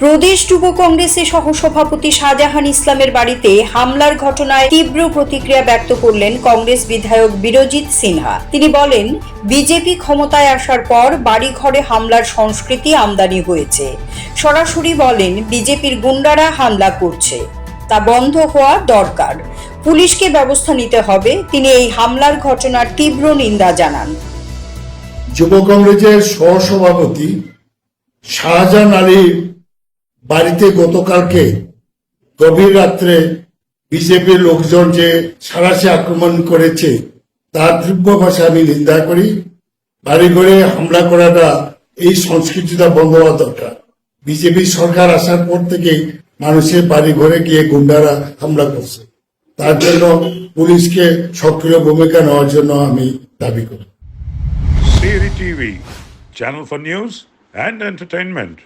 প্রদেশ যুব কংগ্রেসের সহসভাপতি শাহজাহান ইসলামের বাড়িতে হামলার ঘটনায় তীব্র প্রতিক্রিয়া ব্যক্ত করলেন কংগ্রেস বিধায়ক বিরজিৎ সিনহা। তিনি বলেন, বিজেপি ক্ষমতায় আসার পর বাড়িঘরে হামলার সংস্কৃতি আমদানি হয়েছে। সরাসরি বলেন, বিজেপির গুন্ডারা হামলা করছে। তা বন্ধ হওয়া দরকার। পুলিশকে ব্যবস্থা নিতে হবে। তিনি এই হামলার ঘটনার তীব্র নিন্দা জানান। যুব কংগ্রেসের সহসভাপতি শাহজাহান আলীর বাড়িতে গতকালকে গভীর রাত্রে বিজেপির লোকজন যে সারাশি আক্রমণ করেছে তার তীব্র ভাষা আমি নিন্দা করি। বাড়িঘরে হামলা করাটা এই সংস্কৃতিটা বন্ধ হওয়া দরকার। বিজেপি সরকার আসার পর থেকে মানুষের বাড়ি ঘরে গিয়ে গুন্ডারা হামলা করছে। তার জন্য পুলিশকে সক্রিয় ভূমিকা নেওয়ার জন্য আমি দাবি করি। TV, channel for news and entertainment.